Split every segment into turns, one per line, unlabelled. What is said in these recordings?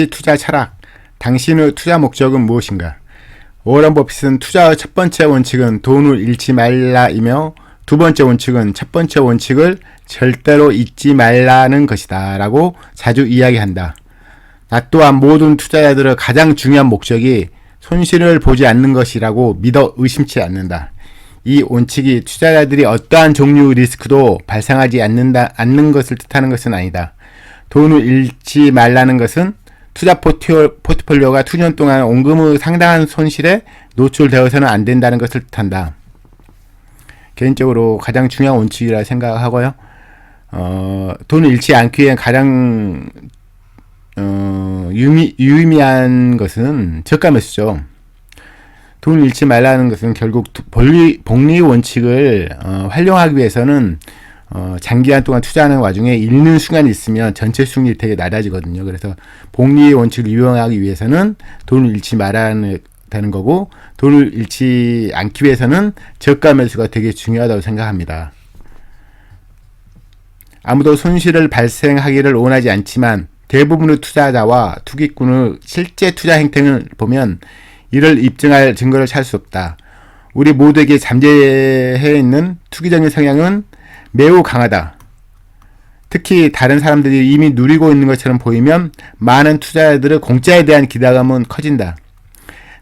가치 투자 철학. 당신의 투자 목적은 무엇인가? 워런 버핏은 투자의 첫 번째 원칙은 돈을 잃지 말라이며 두 번째 원칙은 첫 번째 원칙을 절대로 잊지 말라는 것이다. 라고 자주 이야기한다. 나 또한 모든 투자자들의 가장 중요한 목적이 손실을 보지 않는 것이라고 믿어 의심치 않는다. 이 원칙이 투자자들이 어떠한 종류의 리스크도 발생하지 않는다, 않는 것을 뜻하는 것은 아니다. 돈을 잃지 말라는 것은 투자 포트폴, 포트폴리오가 투년 동안 원금의 상당한 손실에 노출되어서는 안 된다는 것을 뜻한다. 개인적으로 가장 중요한 원칙이라 생각하고요. 어, 돈을 잃지 않기 위한 가장 어, 유미, 유의미한 것은 저가 매수죠. 돈을 잃지 말라는 것은 결국 두- 복리, 복리 원칙을 어, 활용하기 위해서는 어, 장기간 동안 투자하는 와중에 잃는 순간이 있으면 전체 수익률이 되게 낮아지거든요. 그래서 복리의 원칙을 이용하기 위해서는 돈을 잃지 말아야 되는 거고 돈을 잃지 않기 위해서는 저가 매수가 되게 중요하다고 생각합니다. 아무도 손실을 발생하기를 원하지 않지만 대부분의 투자자와 투기꾼의 실제 투자 행태를 보면 이를 입증할 증거를 찾을 수 없다. 우리 모두에게 잠재해 있는 투기적인 성향은 매우 강하다. 특히 다른 사람들이 이미 누리고 있는 것처럼 보이면 많은 투자자들의 공짜에 대한 기대감은 커진다.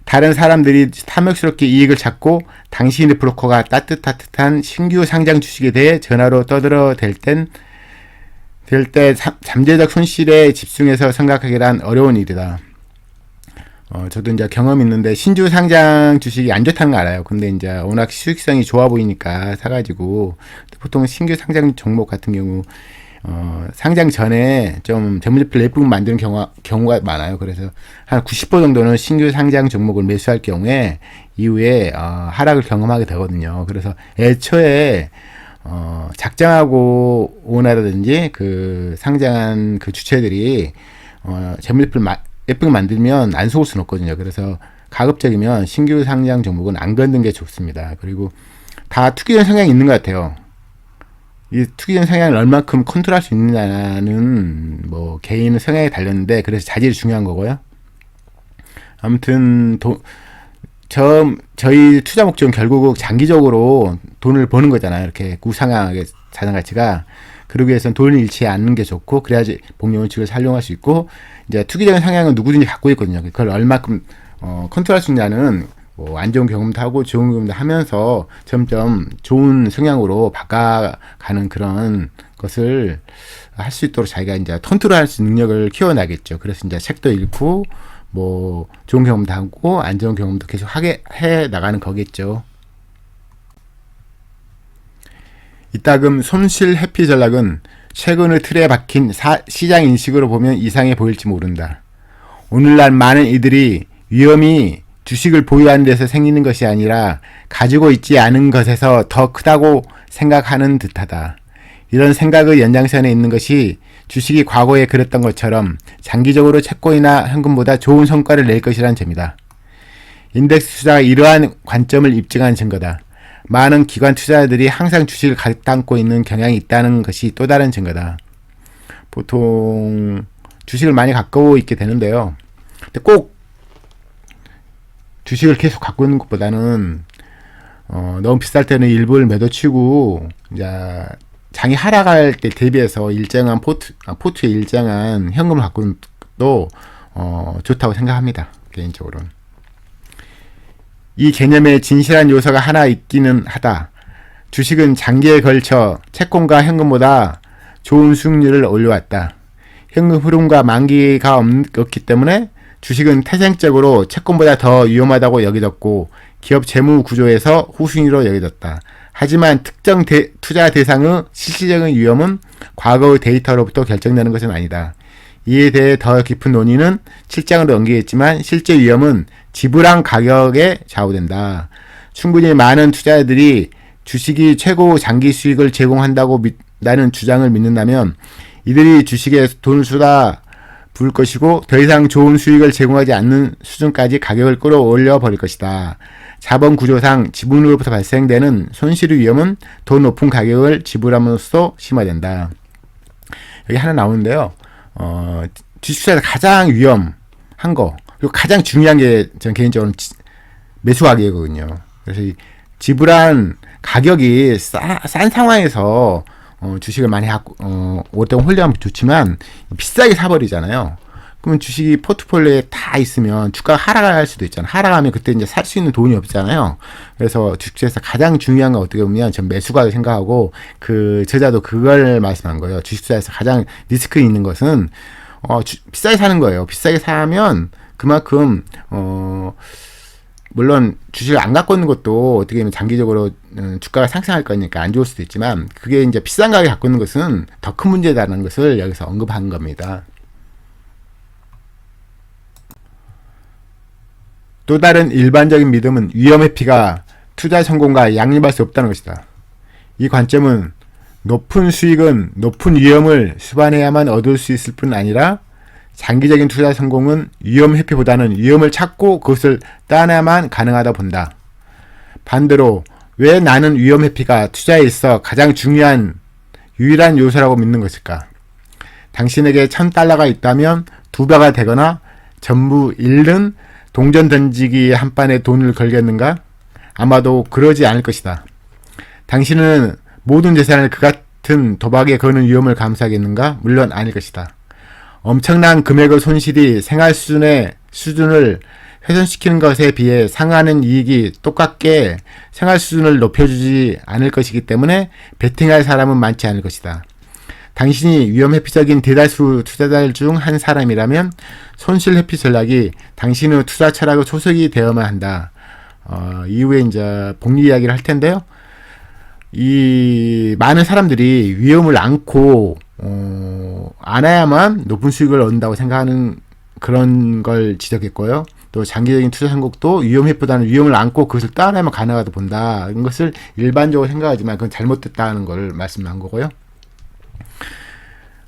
다른 사람들이 탐욕스럽게 이익을 찾고 당신의 브로커가 따뜻따뜻한 신규 상장 주식에 대해 전화로 떠들어 댈 땐, 될때 잠재적 손실에 집중해서 생각하기란 어려운 일이다. 어, 저도 이제 경험 있는데 신주 상장 주식이 안 좋다는 거 알아요. 근데 이제 워낙 수익성이 좋아 보이니까 사가지고 보통 신규 상장 종목 같은 경우 어, 상장 전에 좀 재무제표를 예쁘게 만드는 경우, 경우가 많아요. 그래서 한 90% 정도는 신규 상장 종목을 매수할 경우에 이후에 어, 하락을 경험하게 되거든요. 그래서 애초에 어, 작정하고 오나라든지 그 상장한 그 주체들이 어, 마, 예쁘게 만들면 안 속을 수는 없거든요. 그래서 가급적이면 신규 상장 종목은 안 건든 게 좋습니다. 그리고 다 투기적 성향이 있는 것 같아요. 이 투기적 성향을 얼만큼 컨트롤할 수 있느냐는 뭐 개인의 성향에 달렸는데 그래서 자질이 중요한 거고요. 아무튼 도, 저 저희 투자 목적은 결국 장기적으로 돈을 버는 거잖아요. 이렇게 우상향하게 자산 가치가 그러기 위해서는 돈을 잃지 않는 게 좋고 그래야지 복리 원칙을 활용할 수 있고 이제 투기적인 성향은 누구든지 갖고 있거든요. 그걸 얼마큼 어, 컨트롤할 수 있냐는 뭐 안 좋은 경험도 하고 좋은 경험도 하면서 점점 좋은 성향으로 바꿔가는 그런 것을 할 수 있도록 자기가 이제 컨트롤할 수 있는 능력을 키워나겠죠. 그래서 이제 책도 읽고 뭐 좋은 경험도 하고 안 좋은 경험도 계속 하게 해 나가는 거겠죠. 이따금 손실 회피 전략은 최근의 틀에 박힌 사- 시장 인식으로 보면 이상해 보일지 모른다. 오늘날 많은 이들이 위험이 주식을 보유하는 데서 생기는 것이 아니라 가지고 있지 않은 것에서 더 크다고 생각하는 듯하다. 이런 생각의 연장선에 있는 것이 주식이 과거에 그랬던 것처럼 장기적으로 채권이나 현금보다 좋은 성과를 낼 것이라는 점이다. 인덱스 투자가 이러한 관점을 입증한 증거다. 많은 기관 투자자들이 항상 주식을 갖담고 있는 경향이 있다는 것이 또 다른 증거다. 보통 주식을 많이 갖고 있게 되는데요. 근데 꼭 주식을 계속 갖고 있는 것보다는 어, 너무 비쌀 때는 일부를 매도치고 이제 장이 하락할 때 대비해서 일정한 포트 아, 포트에 일정한 현금을 갖고 있는 것도 어, 좋다고 생각합니다. 개인적으로는. 이 개념에 진실한 요소가 하나 있기는 하다. 주식은 장기에 걸쳐 채권과 현금보다 좋은 수익률을 올려왔다. 현금 흐름과 만기가 없- 없기 때문에 주식은 태생적으로 채권보다 더 위험하다고 여겨졌고 기업 재무 구조에서 후순위로 여겨졌다. 하지만 특정 대- 투자 대상의 실질적인 위험은 과거의 데이터로부터 결정되는 것은 아니다. 이에 대해 더 깊은 논의는 7장으로 연기했지만 실제 위험은 지불한 가격에 좌우된다. 충분히 많은 투자자들이 주식이 최고 장기 수익을 제공한다고 믿다는 주장을 믿는다면 이들이 주식에 돈을 쏟아 부을 것이고 더 이상 좋은 수익을 제공하지 않는 수준까지 가격을 끌어올려 버릴 것이다. 자본 구조상 지분으로부터 발생되는 손실의 위험은 더 높은 가격을 지불함으로써 심화된다. 여기 하나 나오는데요. 어, 주식투자에서 가장 위험한 거 그리고 가장 중요한 게전 개인적으로 는 매수 가격이거든요. 그래서 이 지불한 가격이 싸, 싼 상황에서 어, 주식을 많이 하고 어, 오랫동안 홀리하면 좋지만 비싸게 사버리잖아요. 그러면 주식이 포트폴리오에 다 있으면 주가가 하락할 수도 있잖아요. 하락하면 그때 이제 살 수 있는 돈이 없잖아요. 그래서 주식에서 가장 중요한 건 어떻게 보면 전 매수가를 생각하고 그 저자도 그걸 말씀한 거예요. 주식 투자에서 가장 리스크 있는 것은 어, 주, 비싸게 사는 거예요. 비싸게 사면 그만큼 어 물론 주식을 안 갖고 있는 것도 어떻게 보면 장기적으로 음, 주가가 상승할 거니까 안 좋을 수도 있지만 그게 이제 비싼 가격에 갖고 있는 것은 더 큰 문제다는 것을 여기서 언급한 겁니다. 또 다른 일반적인 믿음은 위험 회피가 투자 성공과 양립할 수 없다는 것이다. 이 관점은 높은 수익은 높은 위험을 수반해야만 얻을 수 있을 뿐 아니라 장기적인 투자 성공은 위험 회피보다는 위험을 찾고 그것을 따내야만 가능하다 본다. 반대로 왜 나는 위험 회피가 투자에 있어 가장 중요한 유일한 요소라고 믿는 것일까? 당신에게 천 달러가 있다면 두 배가 되거나 전부 잃는 동전 던지기 한 판에 돈을 걸겠는가? 아마도 그러지 않을 것이다. 당신은 모든 재산을 그 같은 도박에 거는 위험을 감수하겠는가? 물론 아닐 것이다. 엄청난 금액의 손실이 생활 수준의 수준을 훼손시키는 것에 비해 상하는 이익이 똑같게 생활 수준을 높여주지 않을 것이기 때문에 베팅할 사람은 많지 않을 것이다. 당신이 위험 회피적인 대다수 투자자들 중 한 사람이라면 손실 회피 전략이 당신의 투자 철학의 초석이 되어야만 한다. 어, 이후에 이제 복리 이야기를 할 텐데요. 이 많은 사람들이 위험을 안고 어, 안아야만 높은 수익을 얻는다고 생각하는 그런 걸 지적했고요. 또 장기적인 투자 선곡도 위험해보다는 위험을 안고 그것을 따라야만 가능하다 본다. 이런 것을 일반적으로 생각하지만 그건 잘못됐다는 걸 말씀한 거고요.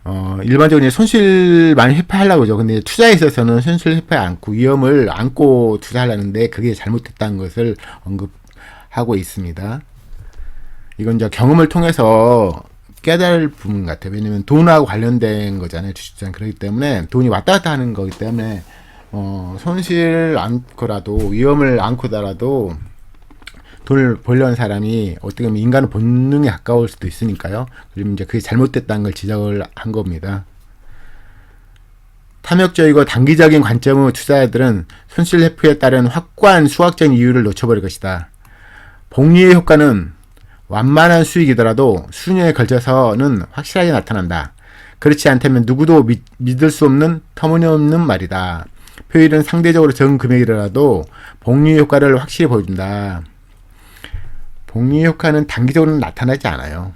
어, 일반적으로 이제 손실 많이 회피하려고 그러죠. 근데 투자에 있어서는 손실 회피 않고 위험을 안고 투자하려는데 그게 잘못됐다는 것을 언급하고 있습니다. 이건 이제 경험을 통해서 깨달을 부분 같아요. 왜냐면 돈하고 관련된 거잖아요. 주식장. 그렇기 때문에 돈이 왔다 갔다 하는 거기 때문에 어, 손실 않고라도 위험을 안고더라도 돈을 벌려는 사람이 어떻게 보면 인간의 본능에 가까울 수도 있으니까요. 그러면 이제 그게 잘못됐다는 걸 지적을 한 겁니다. 탐욕적이고 단기적인 관점의 투자자들은 손실 회피에 따른 확고한 수학적인 이유를 놓쳐버릴 것이다. 복리의 효과는 완만한 수익이더라도 수년에 걸쳐서는 확실하게 나타난다. 그렇지 않다면 누구도 믿, 믿을 수 없는 터무니없는 말이다. 표일은 상대적으로 적은 금액이라도 복리 효과를 확실히 보여준다. 복리 효과는 단기적으로는 나타나지 않아요.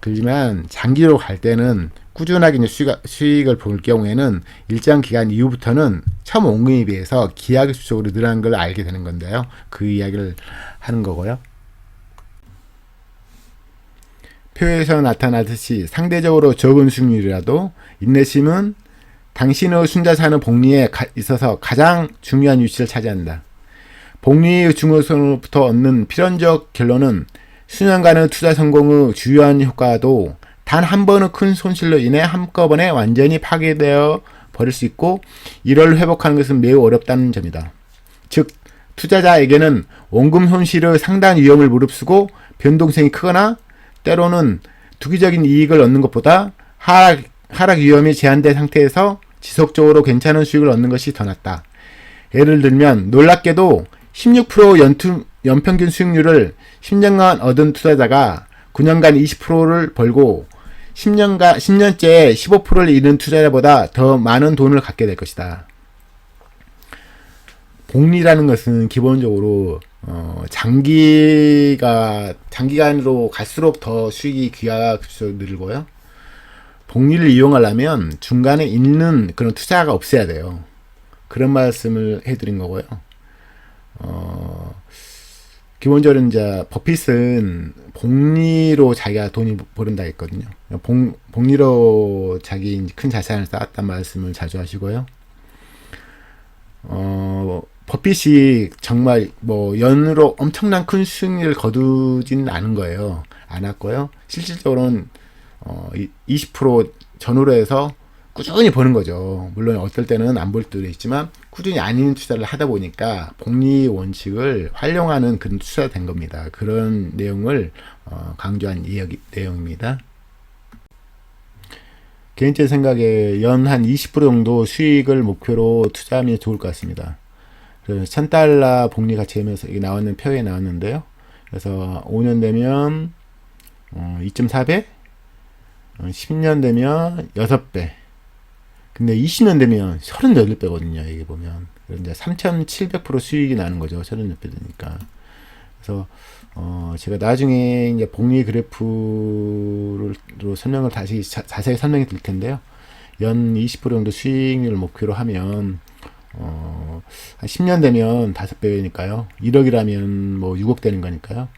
그렇지만 장기적으로 갈 때는 꾸준하게 수익, 수익 을 볼 경우에는 일정 기간 이후부터는 처음 원금에 비해서 기하급수적으로 늘어난 걸 알게 되는 건데요. 그 이야기를 하는 거고요. 표에서 나타나듯이 상대적으로 적은 수익률이라도 인내심은 당신의 순자산의 복리에 가, 있어서 가장 중요한 위치를 차지한다. 복리 중요성으로부터 얻는 필연적 결론은 수년간의 투자 성공의 주요한 효과도 단 한 번의 큰 손실로 인해 한꺼번에 완전히 파괴되어 버릴 수 있고 이를 회복하는 것은 매우 어렵다는 점이다. 즉 투자자에게는 원금 손실의 상당 위험을 무릅쓰고 변동성이 크거나 때로는 투기적인 이익을 얻는 것보다 하락, 하락 위험이 제한된 상태에서 지속적으로 괜찮은 수익을 얻는 것이 더 낫다. 예를 들면 놀랍게도 16% 연투, 연평균 수익률을 10년간 얻은 투자자가 9년간 20%를 벌고 10년간 10년째 15%를 잃은 투자자보다 더 많은 돈을 갖게 될 것이다. 복리라는 것은 기본적으로 어, 장기가 장기간으로 갈수록 더 수익이 귀하급수로 늘고요. 복리를 이용하려면 중간에 있는 그런 투자가 없어야 돼요. 그런 말씀을 해드린 거고요. 어, 기본적으로 이제 버핏은 복리로 자기가 돈이 버른다 했거든요. 복, 복리로 자기 큰 자산을 쌓았단 말씀을 자주 하시고요. 어, 버핏이 정말 뭐 연으로 엄청난 큰 수익률을 거두지는 않은 거예요. 않았고요. 실질적으로는 어, 20% 전후로 해서 꾸준히 버는 거죠. 물론 어떨 때는 안 볼 때도 있지만 꾸준히 아닌 투자를 하다 보니까 복리 원칙을 활용하는 그런 투자가 된 겁니다. 그런 내용을 어, 강조한 이야기, 내용입니다. 개인적 인 생각에 연 한 20% 정도 수익을 목표로 투자하면 좋을 것 같습니다. 그 1000달러 복리 가치면서 나왔는 표에 나왔는데요. 그래서 5년 되면 어, 2.4배, 어, 10년 되면 6배. 근데 20년 되면 38배거든요. 이게 보면. 이제 3,700% 수익이 나는 거죠. 38배 되니까. 그래서 어, 제가 나중에 이제 복리 그래프로 설명을 다시 자, 자세히 설명해 드릴 텐데요. 연 20% 정도 수익률을 목표로 하면 어, 한 10년 되면 5배니까요. 1억이라면 뭐 6억 되는 거니까요.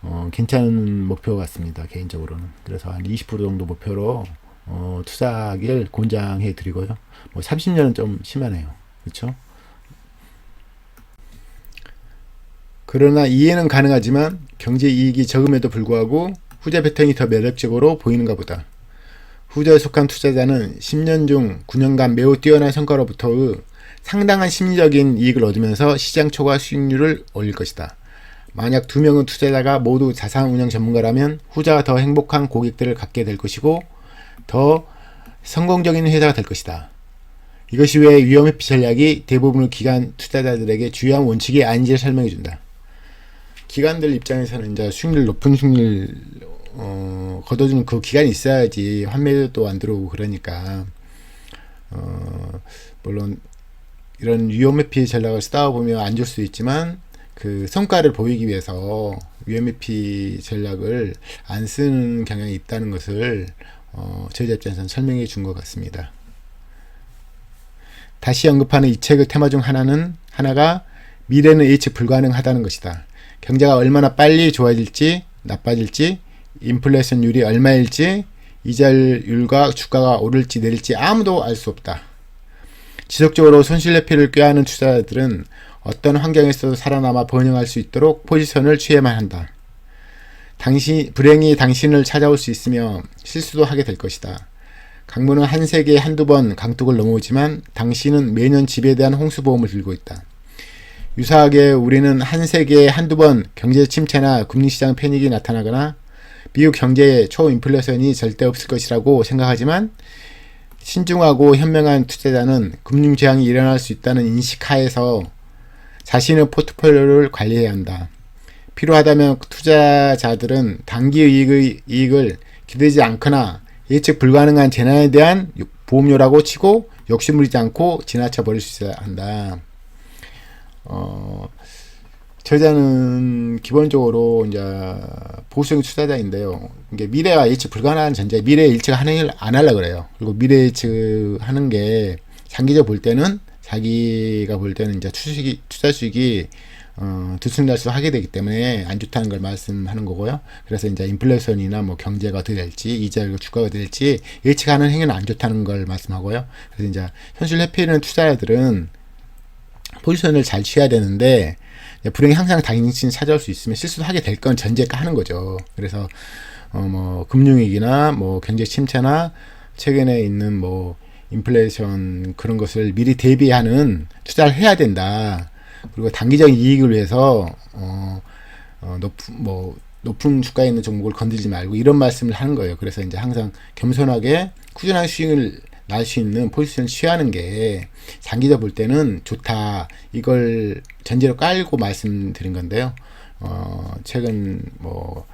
어, 괜찮은 목표 같습니다. 개인적으로는. 그래서 한 20% 정도 목표로 어, 투자하길 권장해 드리고요. 뭐 30년은 좀 심하네요. 그렇죠? 그러나 이해는 가능하지만 경제 이익이 적음에도 불구하고 후자 패턴이 더 매력적으로 보이는가 보다. 후자에 속한 투자자는 10년 중 9년간 매우 뛰어난 성과로부터의 상당한 심리적인 이익을 얻으면서 시장 초과 수익률을 올릴 것이다. 만약 두 명의 투자자가 모두 자산 운영 전문가라면 후자가 더 행복한 고객들을 갖게 될 것이고 더 성공적인 회사가 될 것이다. 이것이 왜 위험 회피 전략이 대부분의 기관 투자자들에게 주요한 원칙이 아닌지를 설명해 준다. 기관들 입장에서는 이제 수익률 높은 수익률 어, 걷어주는 그 기간이 있어야지 환매도 안 들어오고 그러니까 어, 물론 이런 위험 회피 전략을 쓰다 보면 안 줄 수도 있지만 그 성과를 보이기 위해서 위험 회피 전략을 안 쓰는 경향이 있다는 것을 어, 저희 입장에서는 설명해 준 것 같습니다. 다시 언급하는 이 책의 테마 중 하나는 하나가 미래는 예측 불가능하다는 것이다. 경제가 얼마나 빨리 좋아질지 나빠질지 인플레이션율이 얼마일지 이자율과 주가가 오를지 내릴지 아무도 알 수 없다. 지속적으로 손실회피를 꾀하는 투자자들은 어떤 환경에서도 살아남아 번영할 수 있도록 포지션을 취해만 한다. 당신 불행이 당신을 찾아올 수 있으며 실수도 하게 될 것이다. 강문은 한 세기에 한두 번 강둑을 넘어오지만 당신은 매년 집에 대한 홍수보험을 들고 있다. 유사하게 우리는 한 세기에 한두 번 경제 침체나 금융시장 패닉이 나타나거나 미국 경제에 초인플레이션이 절대 없을 것이라고 생각하지만 신중하고 현명한 투자자는 금융 재앙이 일어날 수 있다는 인식하에서 자신의 포트폴리오를 관리해야 한다. 필요하다면 투자자들은 단기 이익의 이익을 기대지 않거나 예측 불가능한 재난에 대한 보험료라고 치고 욕심부리지 않고 지나쳐 버릴 수 있어야 한다. 어, 저자는 기본적으로 이제 보수형 투자자인데요. 이게 미래가 예측 불가능한 전제, 미래 예측 하는 안 하려 그래요. 그리고 미래 예측 하는 게 장기적 볼 때는 자기가 볼 때는 이제 투수익이, 투자 수익이 어, 들쑥날쑥 하게 되기 때문에 안 좋다는 걸 말씀하는 거고요. 그래서 이제 인플레이션이나 뭐 경제가 어떻게 될지, 이자율 주가가 될지 예측하는 행위는 안 좋다는 걸 말씀하고요. 그래서 이제 현실 회피는 투자자들은 포지션을 잘 취해야 되는데 불행이 항상 당신 찾아올 수 있으면 실수도 하게 될 건 전제가 하는 거죠. 그래서 어 뭐 금융위기나 뭐 경제 침체나 최근에 있는 뭐 인플레이션 그런 것을 미리 대비하는 투자를 해야 된다. 그리고 단기적인 이익을 위해서 어, 어 높은 뭐 높은 주가에 있는 종목을 건들지 말고 이런 말씀을 하는 거예요. 그래서 이제 항상 겸손하게 꾸준한 수익을 날 수 있는 포지션을 취하는 게 장기적 볼 때는 좋다. 이걸 전제로 깔고 말씀드린 건데요. 어, 최근 뭐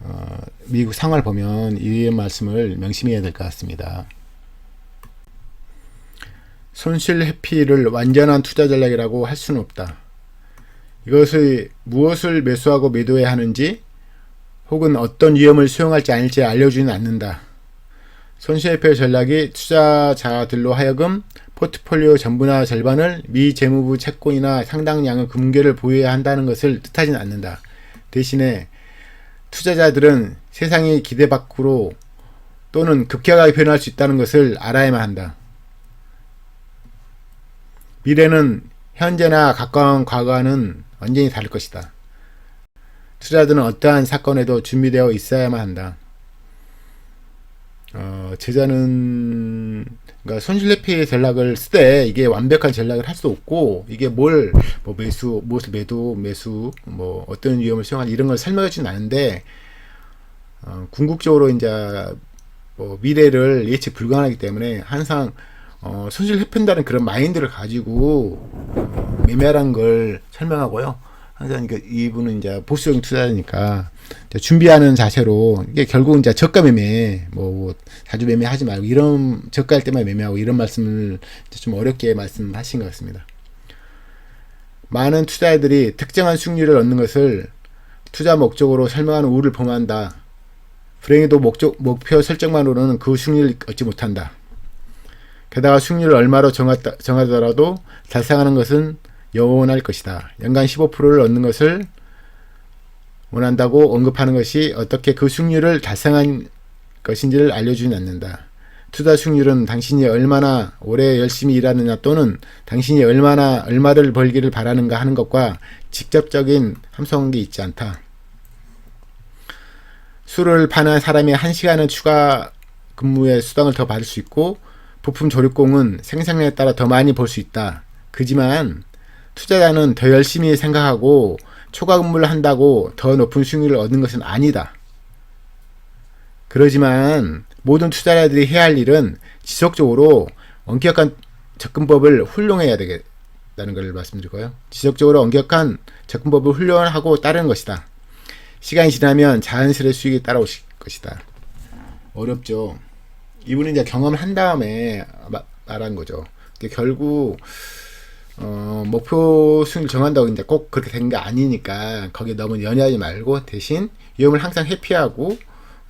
어, 미국 상황을 보면 이 말씀을 명심해야 될 것 같습니다. 손실 회피를 완전한 투자 전략이라고 할 수는 없다. 이것을 무엇을 매수하고 매도해야 하는지 혹은 어떤 위험을 수용할지 아닐지 알려주지는 않는다. 손실 회피 전략이 투자자들로 하여금 포트폴리오 전부나 절반을 미 재무부 채권이나 상당량의 금괴를 보유해야 한다는 것을 뜻하지는 않는다. 대신에 투자자들은 세상이 기대 밖으로 또는 급격하게 변할 수 있다는 것을 알아야만 한다. 미래는 현재나 가까운 과거와는 완전히 다를 것이다. 투자자들은 어떠한 사건에도 준비되어 있어야만 한다. 어, 제자는 그러니까 손실회피 전략을 쓰되 이게 완벽한 전략을 할 수 없고 이게 뭘 뭐 매수 무엇을 매도 매수 뭐 어떤 위험을 수용할 이런 걸 주진 않은데 어, 궁극적으로 이제 뭐 미래를 예측 불가능하기 때문에 항상 어, 손실 회피한다는 그런 마인드를 가지고 어, 매매라는 걸 설명하고요. 항상 그 이분은 이제 보수적인 투자니까 준비하는 자세로 이게 결국 이제 저가 매매 뭐 자주 매매하지 말고 이런 저가할 때만 매매하고 이런 말씀을 좀 어렵게 말씀하신 것 같습니다. 많은 투자자들이 특정한 수익률을 얻는 것을 투자 목적으로 설명하는 우를 범한다. 불행히도 목적, 목표 설정만으로는 그 수익률을 얻지 못한다. 게다가 수익률을 얼마로 정하다, 정하더라도 달성하는 것은 영원할 것이다. 연간 15%를 얻는 것을 원한다고 언급하는 것이 어떻게 그 수익률을 달성한 것인지를 알려주진 않는다. 투자 수익률은 당신이 얼마나 오래 열심히 일하느냐 또는 당신이 얼마나 얼마를 벌기를 바라는가 하는 것과 직접적인 함성이 있지 않다. 술을 파는 사람이 한시간은 추가 근무의 수당을 더 받을 수 있고 부품 조립공은 생산량에 따라 더 많이 벌 수 있다. 그지만 투자자는 더 열심히 생각하고 초과 근무를 한다고 더 높은 수익률을 얻는 것은 아니다. 그러지만 모든 투자자들이 해야 할 일은 지속적으로 엄격한 접근법을 훈련해야 되겠다는 걸 말씀드리고요. 지속적으로 엄격한 접근법을 훈련하고 따르는 것이다. 시간이 지나면 자연스레 수익이 따라오실 것이다. 어렵죠. 이분은 이제 경험을 한 다음에 마- 말한 거죠. 결국 어, 목표 수익을 정한다고 이제 꼭 그렇게 된 게 아니니까 거기에 너무 연연하지 말고 대신 위험을 항상 회피하고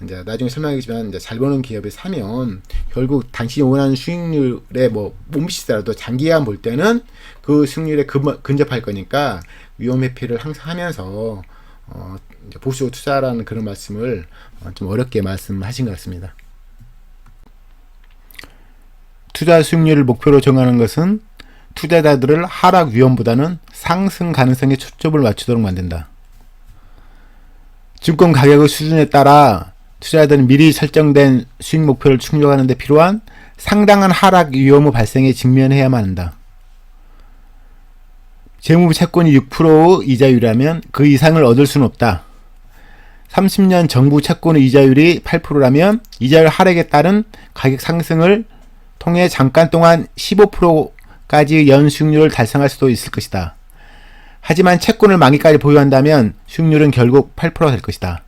이제 나중에 설명하겠지만 이제 잘 버는 기업에 사면 결국 당신이 원하는 수익률에 뭐못 미치더라도 장기간 볼 때는 그 수익률에 근- 근접할 거니까 위험 회피를 항상 하면서 어, 보수 투자라는 그런 말씀을 어, 좀 어렵게 말씀하신 것 같습니다. 투자 수익률을 목표로 정하는 것은 투자자들을 하락 위험보다는 상승 가능성에 초점을 맞추도록 만든다. 증권 가격의 수준에 따라 투자자들은 미리 설정된 수익 목표를 충족하는 데 필요한 상당한 하락 위험의 발생에 직면해야만 한다. 재무부 채권이 6%의 이자율이라면 그 이상을 얻을 수는 없다. 30년 정부 채권의 이자율이 8%라면 이자율 하락에 따른 가격 상승을 통해 잠깐 동안 15%까지 연 수익률을 달성할 수도 있을 것이다. 하지만 채권을 만기까지 보유한다면 수익률은 결국 8%될 것이다.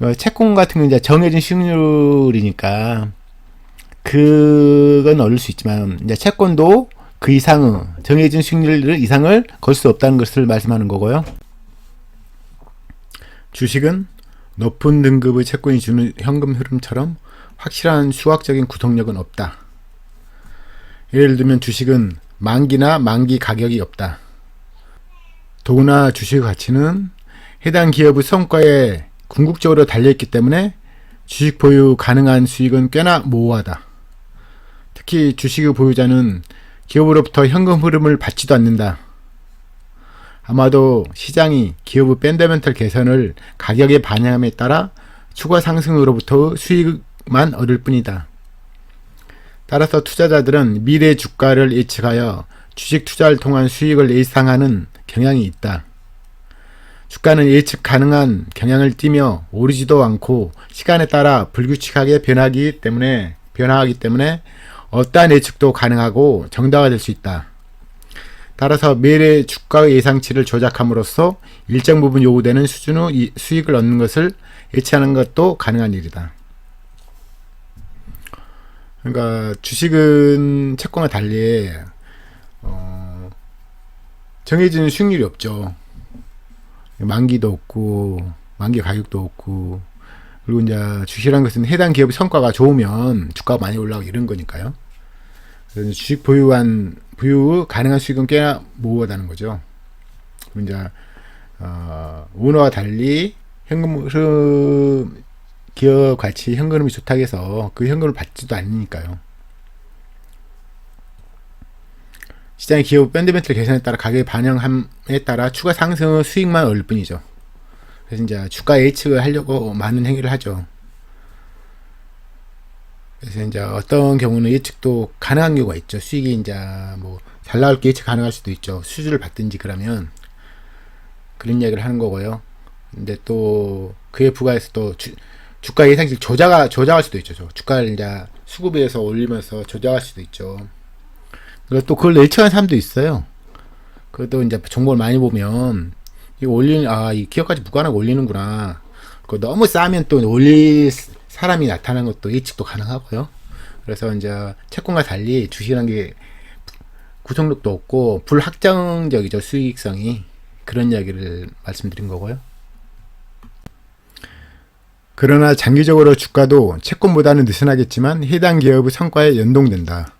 어, 채권 같은 경우는 정해진 수익률이니까 그건 얻을 수 있지만 이제 채권도 그 이상의 정해진 수익률 이상을 걸 수 없다는 것을 말씀하는 거고요. 주식은 높은 등급의 채권이 주는 현금 흐름처럼 확실한 수학적인 구속력은 없다. 예를 들면 주식은 만기나 만기 가격이 없다. 도나 주식 가치는 해당 기업의 성과에 궁극적으로 달려있기 때문에 주식 보유 가능한 수익은 꽤나 모호하다. 특히 주식의 보유자는 기업으로부터 현금 흐름을 받지도 않는다. 아마도 시장이 기업의 밴더멘털 개선을 가격에 반영함에 따라 추가 상승으로부터 수익 만 얻을 뿐이다. 따라서 투자자들은 미래 주가를 예측하여 주식 투자를 통한 수익을 예상하는 경향이 있다. 주가는 예측 가능한 경향을 띠며 오르지도 않고 시간에 따라 불규칙하게 변하기 때문에 변화하기 때문에 어떠한 예측도 가능하고 정당화될 수 있다. 따라서 미래 주가의 예상치를 조작함으로써 일정 부분 요구되는 수준의 이- 수익을 얻는 것을 예측하는 것도 가능한 일이다. 그러니까 주식은 채권과 달리 어, 정해진 수익률이 없죠. 만기도 없고 만기 가격도 없고 그리고 이제 주식이라는 것은 해당 기업의 성과가 좋으면 주가가 많이 올라가고 이런 거니까요. 그래서 주식 보유한 보유 가능한 수익은 꽤나 모호하다는 거죠. 그리고 이제 어, 오너와 달리 현금 흐름 기업 가치 현금이 좋다고 해서 그 현금을 받지도 않으니까요. 시장의 기업 밴드멘트 개선에 따라 가격의 반영함에 따라 추가 상승의 수익만 얻을 뿐이죠. 그래서 이제 주가 예측을 하려고 많은 행위를 하죠. 그래서 이제 어떤 경우는 예측도 가능한 경우가 있죠. 수익이 이제 뭐 잘 나올 게 예측 가능할 수도 있죠. 수주를 받든지 그러면 그런 이야기를 하는 거고요. 근데 또 그에 부과해서 또 주, 주가 예상치 조작가 조작할 수도 있죠. 저 주가를 이제 수급에서 올리면서 조작할 수도 있죠. 그리고 또 그걸 예측한 사람도 있어요. 그것도 이제 정보를 많이 보면 이거 올리는 아 이 기업까지 무관하게 올리는구나. 그 너무 싸면 또 올릴 사람이 나타나는 것도 예측도 가능하고요. 그래서 이제 채권과 달리 주식이라는 게 구속력도 없고 불확정적이죠 수익성이 그런 이야기를 말씀드린 거고요. 그러나 장기적으로 주가도 채권보다는 느슨하겠지만 해당 기업의 성과에 연동된다.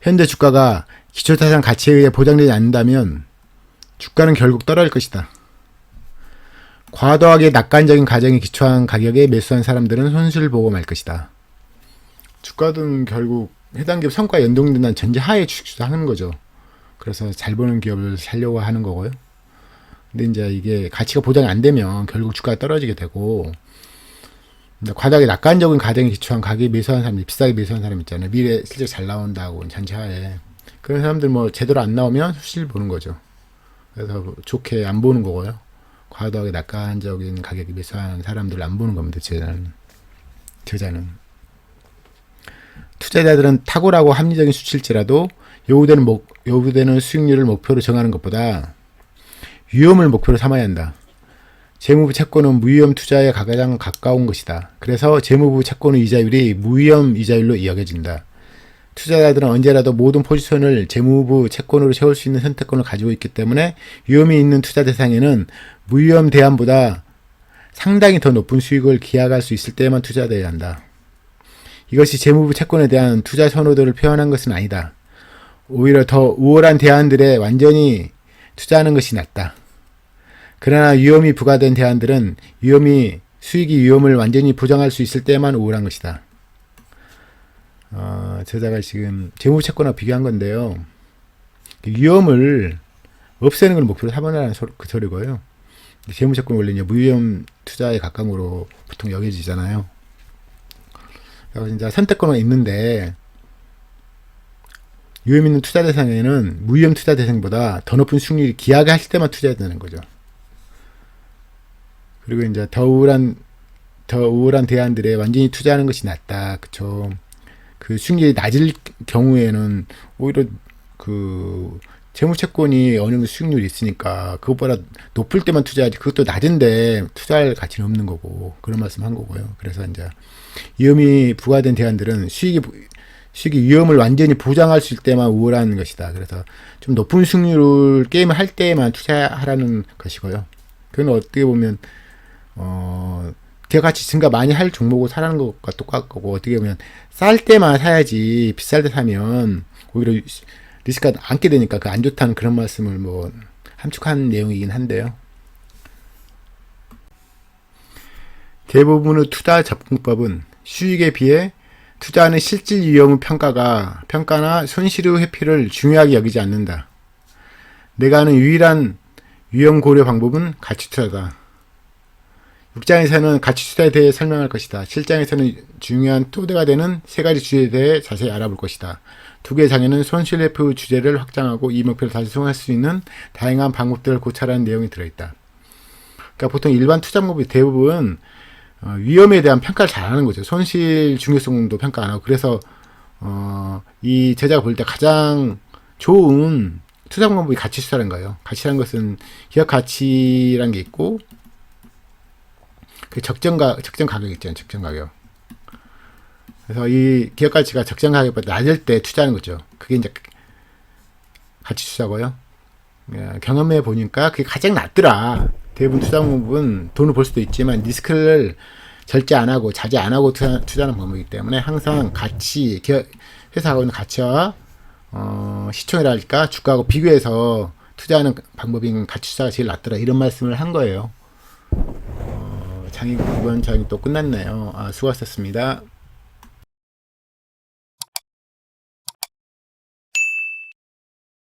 현재 주가가 기초자산 가치에 의해 보장되지 않는다면 주가는 결국 떨어질 것이다. 과도하게 낙관적인 가정에 기초한 가격에 매수한 사람들은 손실을 보고 말 것이다. 주가는 결국 해당 기업 성과에 연동된다는 전제 하에 주식 하는 거죠. 그래서 잘 보는 기업을 살려고 하는 거고요. 근데 이제 이게 가치가 보장이 안 되면 결국 주가가 떨어지게 되고 과다하게 낙관적인 가정에 기초한 가격에 매수한 사람들 비싸게 매수한 사람 있잖아요. 미래 실제 잘 나온다고 전체하에 그런 사람들 뭐 제대로 안 나오면 수실 보는 거죠. 그래서 좋게 안 보는 거고요. 과도하게 낙관적인 가격에 매수한 사람들을 안 보는 겁니다. 저자는 저자는 투자자들은 탁월하고 합리적인 수치일지라도 요구되는 목, 요구되는 수익률을 목표로 정하는 것보다 위험을 목표로 삼아야 한다. 재무부 채권은 무위험 투자에 가장 가까운 것이다. 그래서 재무부 채권의 이자율이 무위험 이자율로 여겨진다. 투자자들은 언제라도 모든 포지션을 재무부 채권으로 채울 수 있는 선택권을 가지고 있기 때문에 위험이 있는 투자 대상에는 무위험 대안보다 상당히 더 높은 수익을 기약할 수 있을 때만 투자되어야 한다. 이것이 재무부 채권에 대한 투자 선호도를 표현한 것은 아니다. 오히려 더 우월한 대안들에 완전히 투자하는 것이 낫다. 그러나 위험이 부과된 대안들은 위험이 수익이 위험을 완전히 보장할 수 있을 때만 우월한 것이다. 어, 저자가 지금 재무채권과 비교한 건데요. 위험을 없애는 걸 목표로 삼아라는 소, 그 소리고요. 재무채권 원래 이제 무위험 투자에 가까운 거로 보통 여겨지잖아요. 그래서 이제 선택권은 있는데 위험 있는 투자 대상에는 무위험 투자 대상보다 더 높은 수익률이 기하게 하실 때만 투자해야 되는 거죠. 그리고 이제 더 우울한 더 우울한 대안들에 완전히 투자하는 것이 낫다. 그쵸. 그 수익률이 낮을 경우에는 오히려 그 재무채권이 어느 정도 수익률이 있으니까 그것보다 높을 때만 투자하지 그것도 낮은데 투자할 가치는 없는 거고 그런 말씀 한 거고요. 그래서 이제 위험이 부과된 대안들은 수익이 수익이 위험을 완전히 보장할 수 있을 때만 우월한 것이다. 그래서 좀 높은 수익률을 게임을 할 때만 투자하라는 것이고요. 그건 어떻게 보면 어 기업가치 증가 많이 할 종목을 사라는 것과 똑같고 어떻게 보면 쌀 때만 사야지 비쌀 때 사면 오히려 리스크가 안게 되니까 그 안 좋다는 그런 말씀을 뭐 함축한 내용이긴 한데요. 대부분의 투자 접근법은 수익에 비해 투자하는 실질 위험 평가가 평가나 손실의 회피를 중요하게 여기지 않는다. 내가 아는 유일한 위험 고려 방법은 가치 투자다. 6장에서는 가치 투자에 대해 설명할 것이다. 7장에서는 중요한 토대가 되는 세 가지 주제에 대해 자세히 알아볼 것이다. 두 개의 장에는 손실 회피 주제를 확장하고 이 목표를 달성할 수 있는 다양한 방법들을 고찰하는 내용이 들어있다. 그러니까 보통 일반 투자 방법이 대부분 어, 위험에 대한 평가를 잘 하는 거죠. 손실 중요성도 평가 안 하고 그래서 어, 이 제자가 볼 때 가장 좋은 투자 방법이 가치 투자라는 거예요. 가치라는 것은 기업 가치라는 게 있고 그 적정 가 적정 가격 있잖아요. 적정 가격. 그래서 이 기업 가치가 적정 가격보다 낮을 때 투자하는 거죠. 그게 이제 가치 투자고요. 예, 경험해 보니까 그게 가장 낫더라. 대부분 투자 방법은 돈을 벌 수도 있지만 리스크를 절제 안 하고 자제 안 하고 투자, 투자하는 방법이기 때문에 항상 가치 회사하고 있는 가치와 어, 시총이랄까 주가하고 비교해서 투자하는 방법인 가치 투자가 제일 낫더라 이런 말씀을 한 거예요. 어, 장이 이번 장이 또 끝났네요. 아, 수고하셨습니다.